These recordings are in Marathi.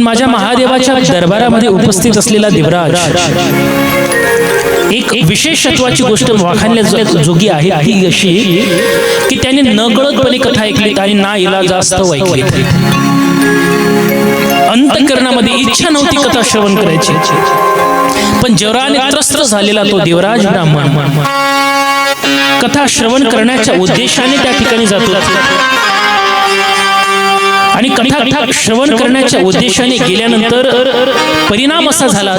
पण माझ्या महादेवाच्या दरबारामध्ये उपस्थित असलेला देवराज. एक विशेषत्वाची गोष्ट वाखाणल्या जोगी आहे ती अशी की त्याने नकळतपणे कथा ऐकली आणि ना इला जास्त ऐकली अंतकरणामध्ये इच्छा नव्हती कथा श्रवण करायची. पण जराने त्रस्त झालेला तो देवराज ब्राह्मण. कथा श्रवण करण्याच्या उद्देशाने त्या ठिकाणी जातो. आणि कथा श्रवण करण्याच्या उद्देशाने गेल्यानंतर परिणाम असा झाला.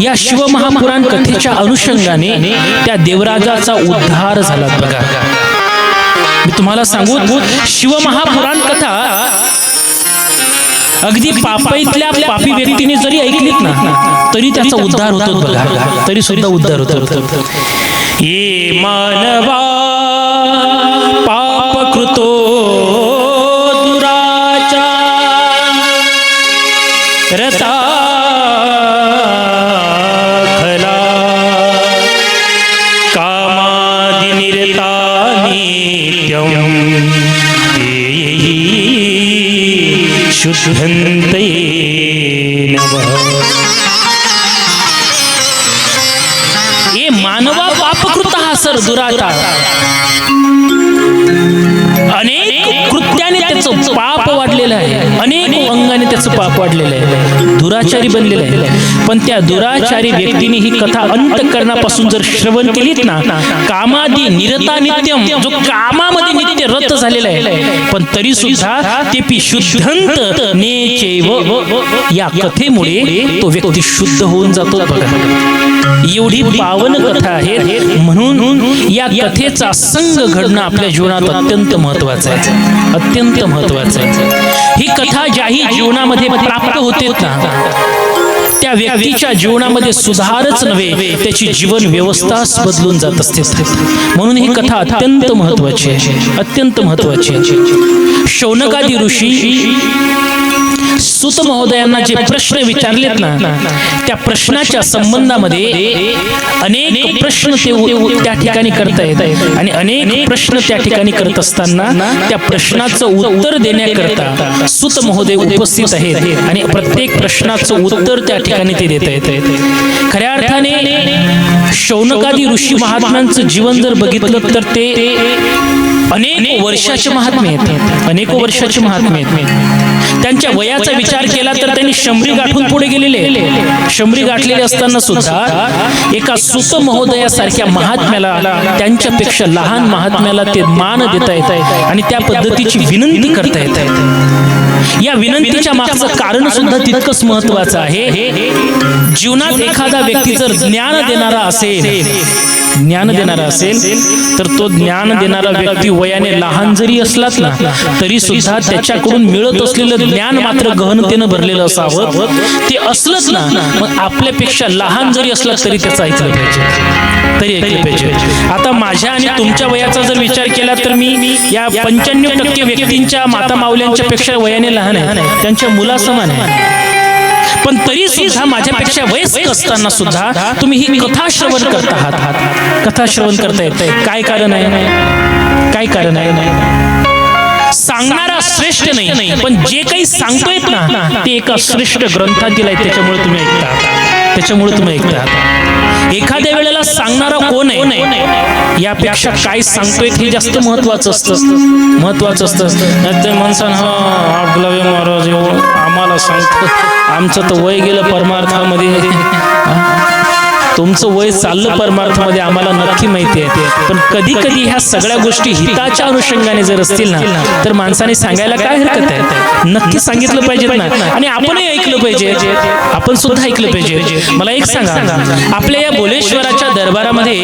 या शिवमहापुराण कथेच्या अनुषंगाने त्या देवराजाचा उद्धार झाला बघा. मी तुम्हाला सांगू शिवमहापुराण कथा अगदी पापाईतल्या पापी व्यक्तीने जरी ऐकलीत ना तरी त्याचा उद्धार होतो बघा. तरी सुद्धा उद्धार होतो ये मानवा! शुद्धन्तये नमः। ये मानवा पापकृतः हा सर दुराचा अनेक कृत्याने त्याचं पाप वाढलेलं आहे. अनेक अंगाने त्याचं पाप वाढलेलं आहे. दुराचारी बनलेलं आहे. पण त्या दुराचारी व्यक्तीने ही कथा अंतकरणापासून जर श्रवण केलीत ना कामादी निरता नित्यम जो कामामध्ये नित्य रत झालेला आहे. पण तरी सुद्धा ते पी शुद्धंत नेचैव या कथेमुळे तो व्यक्ती शुद्ध होऊन जातो. बघा एवढी पावन कथा आहे म्हणून या कथेचा संघ घडणं आपल्या जीवनात अत्यंत महत्वाचं आहे. अत्यंत महत्वाचं आहे. ही कथा ज्याही जीवनामध्ये प्राप्त होते ना त्या व्यक्तीच्या जीवनामध्ये सुधारच नव्हे त्याची जीवन व्यवस्थाच बदलून जात असते. म्हणून ही कथा अत्यंत महत्वाची आहे. अत्यंत महत्वाची आहे. शौनकादी ऋषी सुत महोदयांना जे प्रश्न विचारलेत ना त्या प्रश्नाच्या संबंधामध्ये अनेक प्रश्न ते उ- उ- त्या ठिकाणी करतायत आणि अनेक प्रश्न त्या ठिकाणी करत असताना त्या प्रश्नाचं उत्तर देण्याकरता सुत महोदय उपस्थित आहेत. आणि प्रत्येक प्रश्नाचं उत्तर त्या ठिकाणी ते देत आहेत. खऱ्या अर्थाने शौनकादी ऋषी महात्म्यांचं जीवन जर बघितलं तर ते अनेक वर्षाचे महात्मे आहेत अनेक वर्षाचे महात्मे आहेत त्यांच्या वयाचा विचार केला तर त्यांनी शंभरी गाठून पुढे गेलेले शंभरी गाठलेले असताना सुद्धा एका सुत महोदयासारख्या महात्म्याला त्यांच्यापेक्षा लहान महात्म्याला ते मान देता येत आहे आणि त्या पद्धतीची विनंती करता येत आहे या विनंतीच्या मागचं कारण सुद्धा तितकंच महत्वाचं आहे. जीवनात एखादा व्यक्ती जर ज्ञान देणारा असेल ज्ञान देणारा असेल तर तो ज्ञान देणारा व्यक्ती वयाने लहान जरी असलात ना तरी सुद्धा त्याच्याकडून मिळत असलेलं ज्ञान मात्र गहनतेनं भरलेलं असावं. ते असलंच ना मग आपल्यापेक्षा लहान जरी असला तरी त्याचं ऐकलं पाहिजे. तरी ऐकलं पाहिजे. आता माझ्या आणि तुमच्या वयाचा जर विचार केला तर मी या पंच्याण्णव टक्के व्यक्तींच्या माता माऊल्यांच्या पेक्षा वयाने लहान आहे त्यांच्या मुलासमान आहे पण तरी सुद्धा माझ्यापेक्षा वयस्क असताना सुद्धा तुम्ही ही कथा श्रवण करत आहात कथा श्रवण करता येते काय कारण आहे काय कारण आहे सांगणारा श्रेष्ठ नाही पण जे काही सांगतोय ना ते एका श्रेष्ठ ग्रंथातील आहे त्याच्यामुळे तुम्ही ऐकता त्याच्यामुळे तुम्ही ऐकता एखाद्या वेळेला सांगणारा कोण आहे यापेक्षा काय सांगतोय हे जास्त महत्वाचं असतं महत्वाचं असतं माणसानं सांगतो. आमचं तर वय गेलं परमार्थामध्ये. तुमचं वय चाललं परमार्थामध्ये आम्हाला नक्की माहिती आहे. पण कधी कधी ह्या सगळ्या गोष्टी हिताच्या अनुषंगाने जर असतील ना तर माणसाने सांगायला काय हरकत आहे? नक्की सांगितलं पाहिजे ना. आणि आपणही ऐकलं पाहिजे. आपण सुद्धा ऐकलं पाहिजे. मला एक सांगा. आपल्या या बोलेश्वराच्या दरबारामध्ये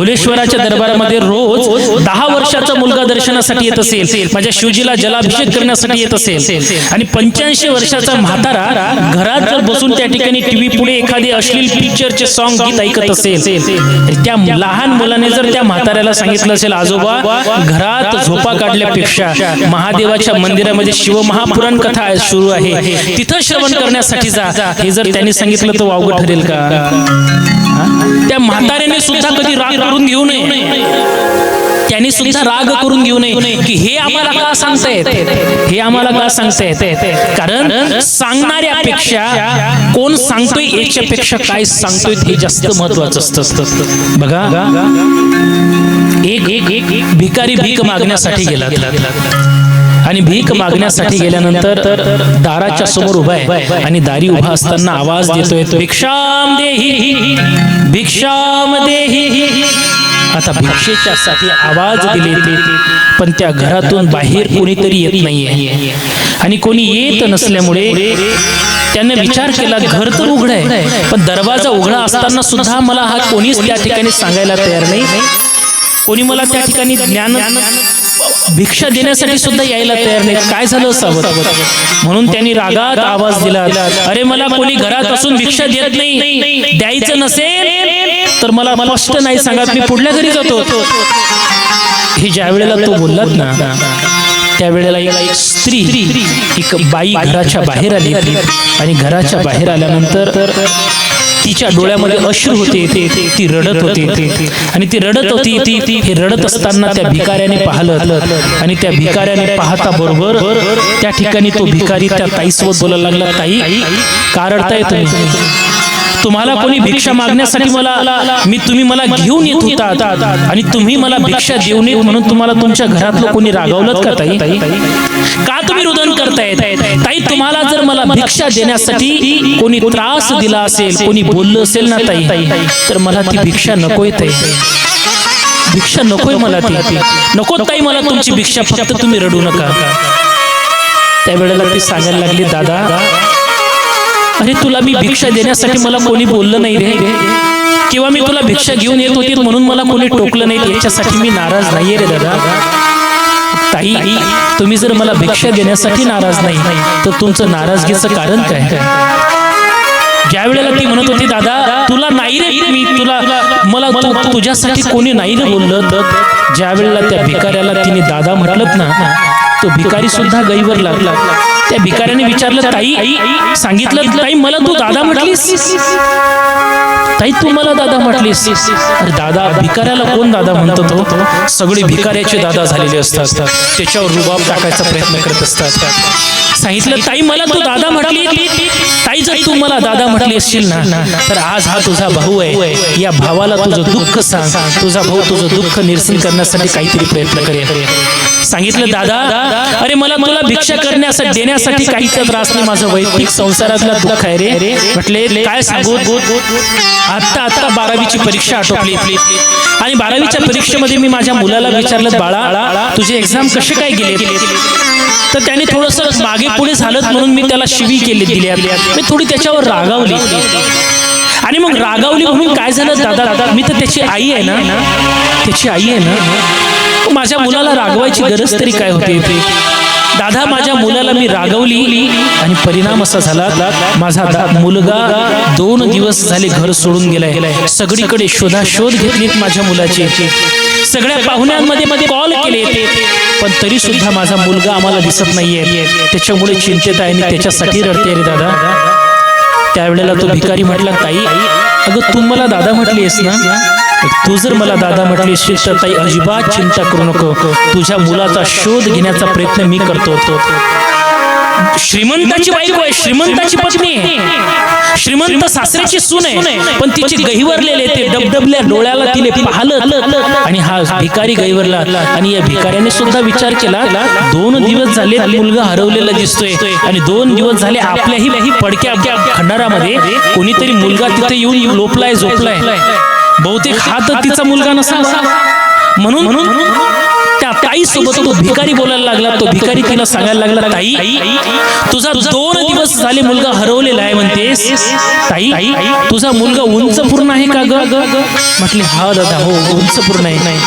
भोलेश्वराच्या दरबारामध्ये रोज दहा वर्षाचा मुलगा दर्शनासाठी येत असेल. माझ्या शिवजीला जलाभिषेक करण्यासाठी येत असेल. आणि पंच्याऐंशी वर्षाचा म्हातारा घरात जर बसून त्या ठिकाणी टीव्ही पुढे एखादी अश्लील पिक्चरचे सॉन्ग गीत ऐकत असेल. त्या लहान मुलाने जर त्या म्हाताऱ्याला सांगितलं असेल आजोबा घरात झोपा काढल्यापेक्षा महादेवाच्या मंदिरामध्ये शिवमहापुराण कथा सुरू आहे. तिथं श्रवण करण्यासाठी जा. हे जर त्यांनी सांगितलं तर वावगं ठरेल का? त्या म्हाताऱ्याने सुद्धा कधी राग करून घेऊ नये. त्या त्यांनी सुद्धा राग करून घेऊ नये की हे आम्हाला का सांगतायत? हे आम्हाला का सांगतायत? कारण सांगणाऱ्यापेक्षा कोण सांगतोय याच्यापेक्षा काय सांगतोय हे जास्त महत्वाचं असतं. बघा एक एक एक भिकारी भीक मागण्यासाठी गेला आणि भीक मागण्यासाठी गेल्यानंतर दाराच्या समोर उभा आहे आणि दारी उभा असताना आवाज देतोय तो भिक्षाम देही भिक्षाम देही. आता भिक्षेच्या साठी आवाज दिले ते पण त्या घरातून बाहेर कोणीतरी येत नाहीये. आणि कोणी येत नसल्यामुळे त्याने विचार केला घर तर उघड आहे पण दरवाजा उघडा असताना सुद्धा मला हा कोणीच त्या ठिकाणी सांगायला तयार नाही. कोणी मला त्या ठिकाणी ज्ञान भिक्षा देण्यासाठी सुद्धा यायला तयार नाही काय झालं असावं? म्हणून त्यांनी रागात आवाज दिला. अरे मला कोणी घरात असून भिक्षा देत नाही द्यायचं नसेल तर मला स्पष्ट नाही सांगत. मी पुढल्या घरी जातो. हे ज्या वेळेला तो बोललात ना त्यावेळेला एक स्त्री एक बाई घराच्या बाहेर आली आणि घराच्या बाहेर आल्यानंतर तिच्या डोळ्यामध्ये अश्रू होते ते रडत होती आणि ती रडत होती ती ती रडत असताना त्या भिकाऱ्याने पाहिलं आणि त्या भिकाऱ्याने पाहता बरोबर त्या ठिकाणी तो भिकारी त्या ताईसोबत बोलायला लागला ताई का रडताय तुम्ही? तुम्हाला कोणी भिक्षा मागण्यासाठी मला मी तुम्ही मला घेऊन येत होता. आणि तुम्ही मला भिक्षा देऊ नये म्हणून तुम्हाला तुमच्या घरातलं कोणी रागवलं का ताई? का तुम्ही रुदन करतायत? ताई तुम्हाला जर मला भिक्षा देण्यासाठी कोणी त्रास दिला असेल कोणी बोललं असेल ना ताई तर मला ती भिक्षा नकोय ताई. भिक्षा नकोय मला ती. नको ताई मला तुमची भिक्षा फक्त तुम्ही रडू नका. त्यावेळेला ती सांगायला लागली दादा अरे तुला मी भिक्षा देण्यासाठी मला कोणी बोललं नाही रे. किंवा मी तुला भिक्षा घेऊन येत होती म्हणून मला कोणी टोकलं नाही याच्यासाठी मी नाराज नाहीये रे दादा. ताई तुम्ही जर मला भिक्षा देण्यासाठी नाराज नाही तर तुमचं नाराजगीचं कारण काय? ज्या वेळेला ती म्हणत होती दादा तुला नाही रे मी तुला मला तुझ्यासाठी कोणी नाही रे बोललं तर ज्या वेळेला त्या भिकाऱ्याला तिने दादा म्हटलं ना तो भिकारी सुद्धा गईवर लागला. त्या भिकाऱ्याने विचारलं ताई सांगितलं ताई मला तू दादा म्हटलीस? ताई तू मला दादा म्हटलीस. अरे दादा भिकाऱ्याला कोण दादा म्हणतो तो? सगळे भिकाऱ्याचे दादा झालेले असतात. त्याच्यावर रुबाब टाकायचा प्रयत्न करत असतात. सांगितलं ताई मला तू दादा म्हटली ताई जर तू मला दादा म्हटली असशील ना तर आज हा तुझा भाऊ आहे. या भावाला तुझं दुःख सांग. तुझा भाऊ तुझं दुःख निरसन करण्यासाठी काहीतरी प्रयत्न करेल सांगितलं दादा अरे मला तुला भिक्षा करण्यासाठी देण्यासाठी काहीच त्रास नाही माझं वैयक्तिक संसारातला दुःख आहे रे. म्हटले काय सांगू? आता आता बारावीची परीक्षा आटोपली. आणि बारावीच्या परीक्षेमध्ये मी माझ्या मुलाला विचारलं बाळा तुझे एक्झाम कसे काय गेले तर त्याने थोडस मागे पुढे झालं म्हणून मी त्याला शिवी केली दिली. मी थोडी त्याच्यावर रागावली. आणि मग रागावली म्हणून काय झालं? दादा दादा मी तर त्याची आई आहे ना? त्याची आई आहे ना? माझ्या मुलाला रागवायची गरज तरी काय होती दादा माझ्या मुलाला मी रागवली आणि परिणाम असा झाला माझा मुलगा दोन दिवस झाले घर सोडून गेलाय. सगळीकडे शोधाशोध घेतलीत माझ्या मुलाची. सगळ्या पाहुण्यांमध्ये मध्ये कॉल केले पण तरी सुद्धा माझा मुलगा आम्हाला दिसत नाहीये. त्याच्यामुळे चिंतेत आहे आणि त्याच्यासाठी रडते रे दादा. त्यावेळेला तो भिकारी म्हटला ताई अगं तू मला दादा म्हटलीस ना? तू जर मला दादा म्हटली तर ताई अजिबात चिंता करू नको. तुझ्या मुलाचा शोध घेण्याचा प्रयत्न मी करतो. श्रीमंताची बायको आहे श्रीमंताची पत्नी आहे. श्रीमंत सासऱ्याची सून आहे. पण तिची गहिवरलेले ते डबडबल्या डोळ्याला तिने आणि हा भिकारी गहिवरला. आणि या भिकाऱ्याने सुद्धा विचार केला दोन दिवस झाले मुलगा हरवलेला दिसतोय. आणि दोन दिवस झाले आपल्याही पडक्या खंडारामध्ये कोणीतरी मुलगा तिथे येऊन लोपलाय झोपलाय. बहुतेक हा तर तिचा मुलगा नसावा. म्हणून म्हणून त्या ताई सोबत तो भिकारी बोलायला लागला तो भिकारी तिला सांगायला लागला ताई तुझा दोन दिवस झाले मुलगा हरवलेला आहे म्हणतेस? ताई तुझा मुलगा उंच पूर्ण आहे का ग? म्हटले हा दादा हो उंच पूर्ण आहे.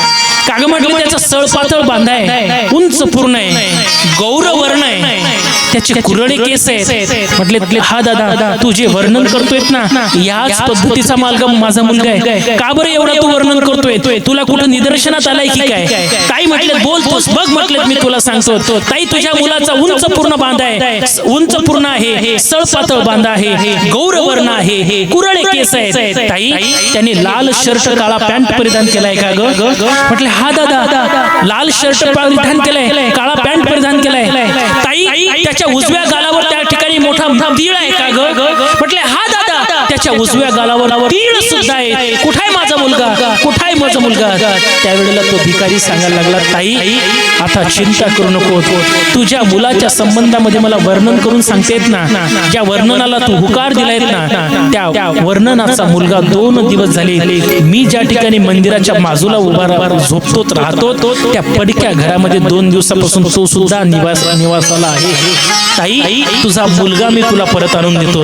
काग म्हटले त्याचा सळ पातळ बांधाय उंच पूर्ण आहे. गौरवर्ण आहे. त्याचे कुरळे केस आहेत. म्हटले हा दादा तू जे वर्णन करतोय ना याच पद्धतीचा मार्ग माझा मुलगा आहे. का बरं एवढा तू वर्णन करतोय तुला कुठं निदर्शनात आलाय की काय? काय म्हटलं? बोलतोस बघ म्हटलं मी तुला सांगतो. ताई तुझ्या मुलाचा उंच पूर्ण बांधा आहे. उंच पूर्ण आहे सळपातळ बांधा आहे गौरवर्ण आहे कुरळे केस आहेत. ताई त्याने लाल शर्ट काळा पॅन्ट परिधान केलाय का ग? म्हटले हा दादा लाल शर्ट परिधान केलाय काळा पॅन्ट परिधान केलाय. ताई त्याच्या उजव्या गालावर त्या ठिकाणी मोठा तीळ आहे का ग? म्हटले हा दादा त्याच्या उजव्या गालावर तीळ सुद्धा आहे. कुठाय माझा मुलगा? कुठाय माझा मुलगा? त्यावेळेला तो भिकारी सांगायला लागला ताई आता चिंता करू नको. तुझ्या मुलाच्या संबंधामध्ये मला वर्णन करून सांगतेत ना? ज्या वर्णनाला तू हुकार दिलायत ना त्या वर्णनाचा मुलगा दोन दिवस झाले. मी ज्या ठिकाणी मंदिराच्या बाजूला उभा झोपतोच राहतो त्या पडक्या घरामध्ये दोन दिवसापासून तो सुद्धा निवास निवासाला आहे. ताई तुझा मुलगा मी तुला परत आणून देतो.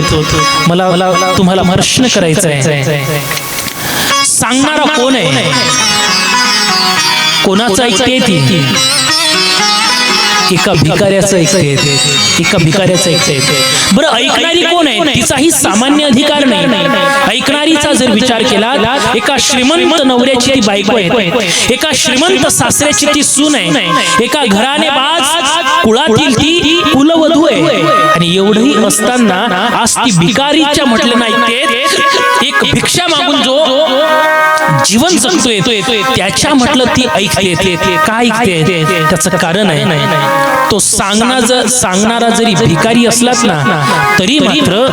मला मला तुम्हाला प्रश्न करायचा आहे. सांगणारा कोण आहे? कोणाचं ऐकते ती? एका भिकाऱ्याचं ऐकते एका भिकाऱ्याचं ऐकते बरं ऐकणारी कोण आहे? तिचाही सामान्य अधिकार नाही. ऐकणारीचा जर विचार केला एका श्रीमंत नवऱ्याची ती बायको आहे. एका श्रीमंत सासऱ्याची ती सून आहे. एका घराने बाज कुळातील ती कुलवधू आहे. आणि एवढंही असताना आज ती भिकारीच्या म्हटलं नाही ते एक भिक्षा मागून जो जीवन जगतोय त्याच्या म्हटलं ती ऐकते काय ऐकते? त्याचं कारण आहे. तो सांगणार जर सांगणारा जरी भिकारी असलाच ना तरी मात्र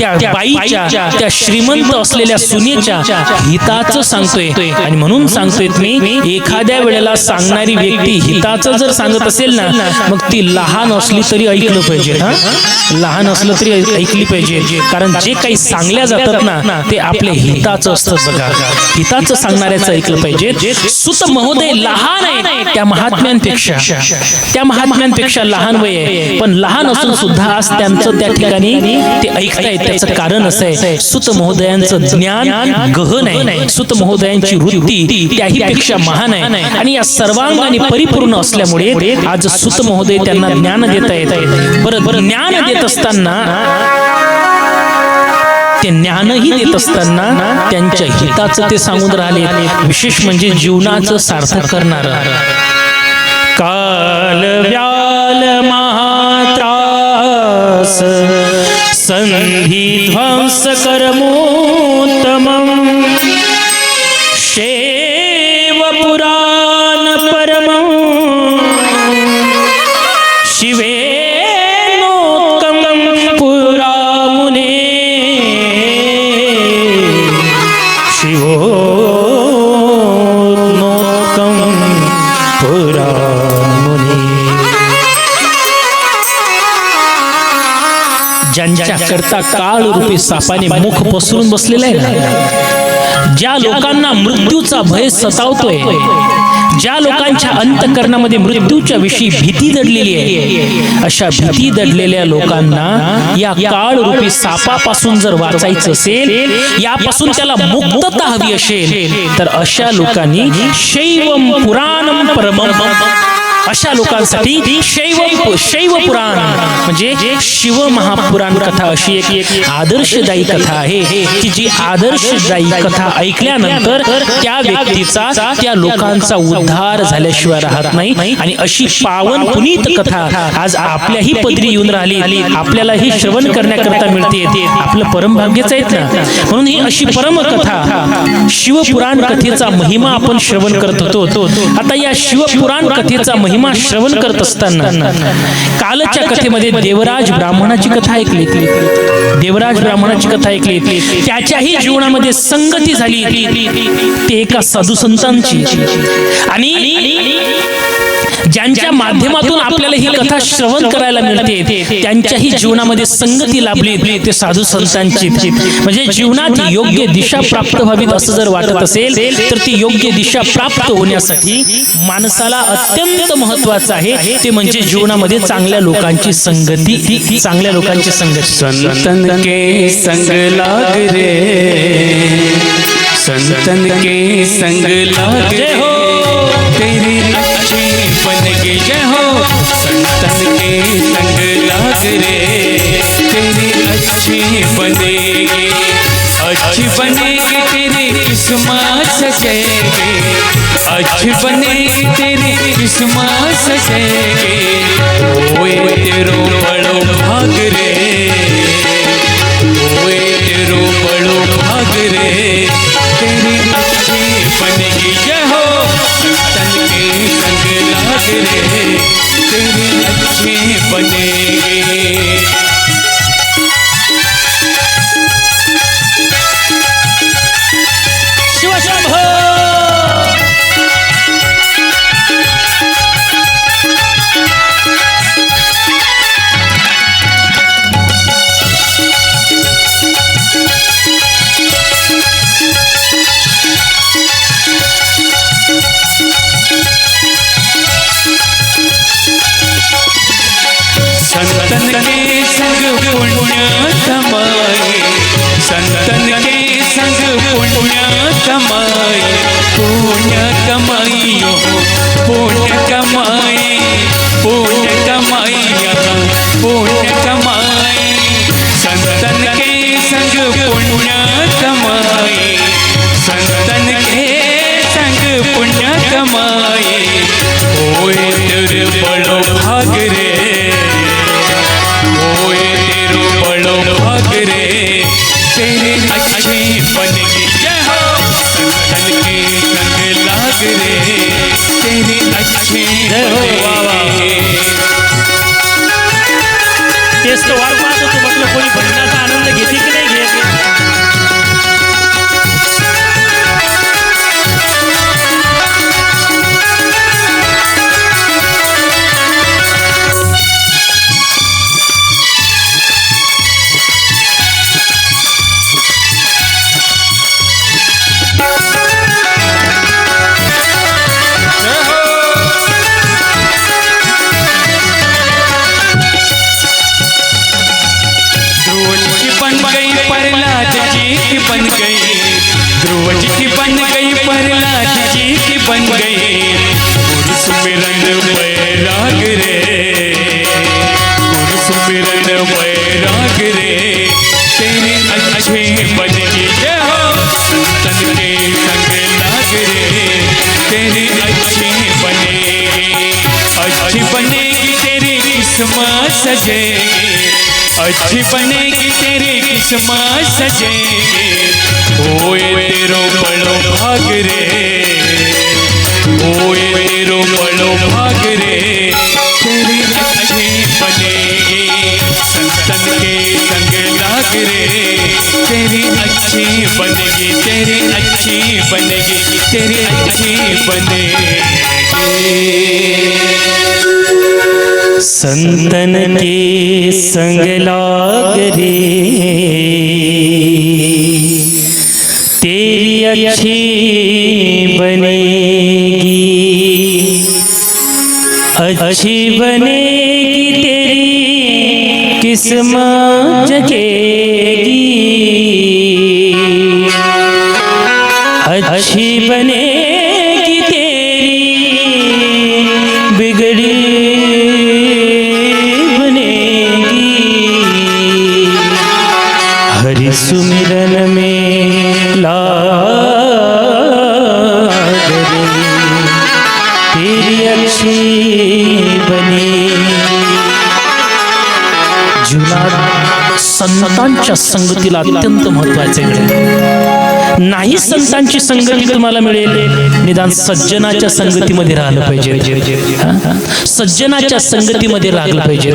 त्या बाईच्या त्या श्रीमंत असलेल्या सुनेच्या हिताचं सांगतोय. आणि म्हणून सांगतोय मी एखाद्या वेळेला सांगणारी व्यक्ती हिताचं जर सांगत असेल ना मग ती लहान असली तरी ऐकलं पाहिजे हा? लहान असलं तरी ऐकली पाहिजे. कारण जे काही सांगल्या जातात ना ते आपल्या हिताचं असतं बघा. हिताचं सांगणाऱ्याचं ऐकलं पाहिजे. सुत महोदय लहान आहे त्या महात्म्यांपेक्षा. त्या महात्म्यांपेक्षा लहान वय आहे. पण लहान असून सुद्धा आज त्यांचं त्या ठिकाणी ते ऐकतायत त्याचं कारण असं आहे सुत महोदयांचं ज्ञान गहन आहे. सुत महोदयांची वृत्ती त्याही पेक्षा महान आहे. आणि या सर्वांगाने परिपूर्ण असल्यामुळे आज सुत महोदय त्यांना ज्ञान देता येत आहे बरं बरं ज्ञान देत असताना ते ज्ञानही देत असताना त्यांच्या हिताचं ते सांगून राहिले. विशेष म्हणजे जीवनाचं सार्थक करणार. काल व्याल महात्रास संधी ध्वंस कर्मोत्तम शेव पुराण परम शिवेनोत्तम पुरामुने। शिवोत्तम ज्यांच्या करता काळ रूपी सापाने मुख पसरून बसलेला आहे ना ज्या लोकांना मृत्यूचा भय सतावतोय ज्या लोकांच्या अंतकरणामध्ये मृत्यूच्या विषयी भीती दडलेली आहे अशा भीती दडलेल्या लोकांना या काळ रूपी सापापासून जर वाचायचं असेल यापासून त्याला मुक्तता हवी असेल तर अशा लोकांनी शैवम पुराणम परमम अशा लोकांसाठी शैव शैव पुराण म्हणजे शिव महापुराण कथा अशी एक आदर्शदायी कथा आहे. की जी आदर्शदायी कथा ऐकल्यानंतर त्या व्यक्तीचा त्या लोकांचा उद्धार झाल्याशिवाय राहत नाही. आणि अशी पावन पुनीत कथा आज आपल्याही पदरी येऊन राहिली. आपल्याला ही श्रवण करण्याकरता मिळते. आपलं परम भाग्यच आहेत ना म्हणून ही अशी परम कथा. शिवपुराण कथेचा महिमा आपण श्रवण करत होतो. आता या शिवपुराण कथेचा महिमा श्रवण करत असताना कालच्या कथेमध्ये देवराज ब्राह्मणाची कथा ऐकली. देवराज ब्राह्मणाची कथा ऐकली. त्याच्याही जीवनामध्ये संगती झाली. ते एका साधू संतांची. आणि ज्यांच्या माध्यमातून आपल्याला ही कथा श्रवण करायला मिळते त्यांच्याही जीवनामध्ये संगती लाभली ते साधू संतांची. म्हणजे जीवनात योग्य दिशा प्राप्त व्हावीत असं जर वाटत असेल तर ती योग्य दिशा प्राप्त होण्यासाठी माणसाला अत्यंत महत्वाचं आहे ते म्हणजे जीवनामध्ये चांगल्या लोकांची संगती चांगल्या लोकांची संगती. संतन के संग लाग रे. संतन के संग लाग जय हो। संतन के संग लाग रे तेरी अच्छी बनेगी। अच्छी बनेगी तेरी किस्मत ससेगी अच्छी बनेगी तेरी संतन के संग पुण्य कमाए संतन के संग पुण्य कमाए पुण्य कमाइयो पुण्य कमाए पुण्य कमाई पुण्य कमाई तेच तर वाट पाहत होतो म्हटलं सजेगी अच्छी बनेगी तेरी किस्मत सजेगी ओए तेरो बड़ो भाग रे। ओए तेरो बड़ो भाग रे। तेरी अच्छी बनेगी। संतन के संग लाग रे। तेरी अच्छी बनेगी तेरी अच्छी बनेगी तेरी अच्छी बनेगी। संतन के संग लाग रे। तेरी अच्छी बनेगी। अच्छी बनेगी तेरी किस्मत जगेगी। अच्छी बनेगी संतांच्या संगतीला अत्यंत महत्त्वाचे नाही संतांची संगती तुम्हाला मिळेल. निदान सज्जनाच्या संगतीमध्ये राहिलं पाहिजे. सज्जनाच्या संगतीमध्ये राहिलं पाहिजे.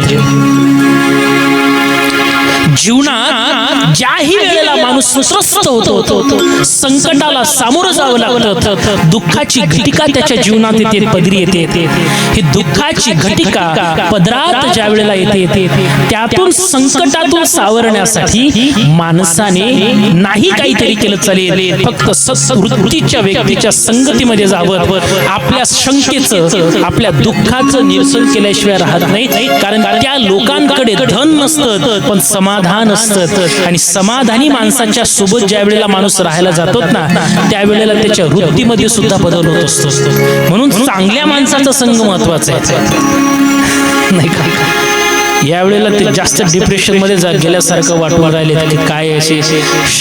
जीवनात ज्याही वेळेला माणूस त्रस्त होतो संकटाला सामोरं जावं लागतं. दुःखाची घटिका त्याच्या जीवनात येते पदरी येते. ही दुःखाची घटिका पदरात ज्या वेळेला येते त्यातून संकटातून सावरण्यासाठी माणसाने नाही काहीतरी केलं चालेल. फक्त सत्वृत्तीच्या व्यक्तीच्या संगतीमध्ये जावं. आपल्या शंकेचं आपल्या दुःखाचं निरसन केल्याशिवाय राहत नाही कारण त्या लोकांकडे धन नसतं पण समाधान असतं. आणि समाधानी माणसाच्या सोबत ज्या वेळेला माणूस राहायला जातो ना त्यावेळेला त्याच्या वृत्तीमध्ये सुद्धा बदल होत असतो. म्हणून चांगल्या माणसाचा संघ महत्त्वाचा आहे. नाही का? यावेळेला ते जास्त डिप्रेशनमध्ये गेल्यासारखं वाटून राहिले काय असे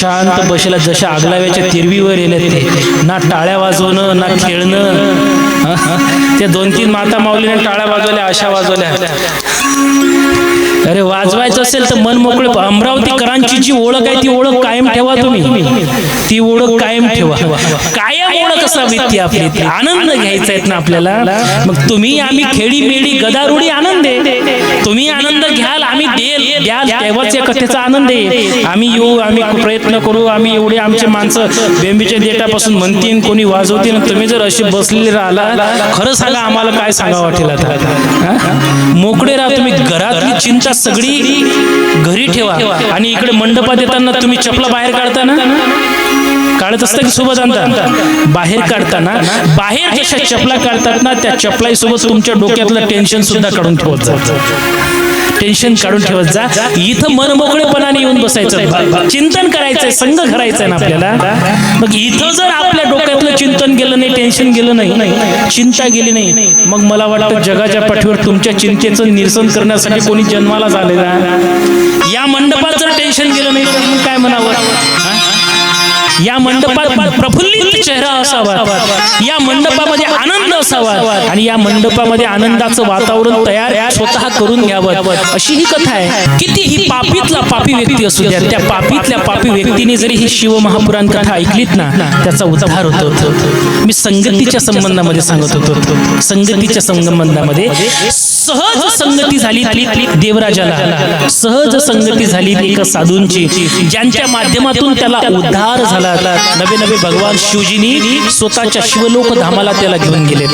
शांत बसेला जशा आगलाव्याच्या तिरवीवर येले ते. ना टाळ्या वाजवणं ना खेळणं. त्या दोन तीन माता माऊलीने टाळ्या वाजवल्या अशा वाजवल्या. अरे वाजवायचं असेल तर मन मोकळे अमरावतीकरांची जी ओळख आहे ती ओळख कायम ठेवा तुम्ही. ती ओळख कायम ठेवा. कायम ओळख असावी ती आपली. ती आनंद घ्यायचा आहेत ना आपल्याला. मग तुम्ही आम्ही खेडी मेडी गदारुडी आनंद आहे. तुम्ही आनंद घ्याल आम्ही देल द्याल तेव्हाच या कथेचा आनंद आहे. आम्ही येऊ आम्ही प्रयत्न करू आम्ही एवढे आमचे माणसं बेंबीच्या देटापासून म्हणतील कोणी वाजवतील. तुम्ही जर असे बसलेले राहिला खरं सांगा आम्हाला काय सांगा वाटेल आता? मोकळे राहा तुम्ही. घरातली चिंता सगळी घरी ठेवा. आणि इकडे मंडपात येताना तुम्ही चपला बाहेर काढताना काढत असता की सोबत आणता? बाहेर काढताना? बाहेर जशा चपला काढतात ना त्या चपलाई सोबत तुमच्या डोक्यातलं टेन्शन सुद्धा काढून ठेवत जा टेन्शन काढून ठेवत जा. इथं मन मोकळेपणाने येऊन बसायचं. चिंतन करायचंय संघ करायचंय ना आपल्याला. मग इथं जर आपल्या डोक्यातलं चिंतन गेलं नाही टेन्शन गेलं नाही. चिंता गेली नाही. मग मला वाटतं जगाच्या पाठीवर तुमच्या चिंतेचं निरसन करण्यासाठी कोणी जन्माला झालेला या मंडपात जर टेन्शन गेलं नाही तर मग काय म्हणावं? या मंडपात प्रफुल्लित चेहरा असावा. या मंडपामध्ये आनंद असावा. आणि या मंडपामध्ये आनंदाचं वातावरण तयार स्वतः करून घ्यावं. अशी ही कथा आहे. किती ही पापीतला पापी व्यक्ती असू द्या. त्या पापीतल्या पापी व्यक्तीने जरी ही शिव महापुराण कथा ऐकलीत ना त्याचा उद्धार होतो. मी संगतीच्या संबंधामध्ये सांगत होतो. संगतीच्या संबंधामध्ये सहज संगती झाली देवराजाला. सहज संगती झाली एका साधूंची ज्यांच्या माध्यमातून त्याला उद्धार झाला. नवे नवे भगवान शिवजीनी स्वतःच्या शिवलोक धामाला त्याला घेऊन गेले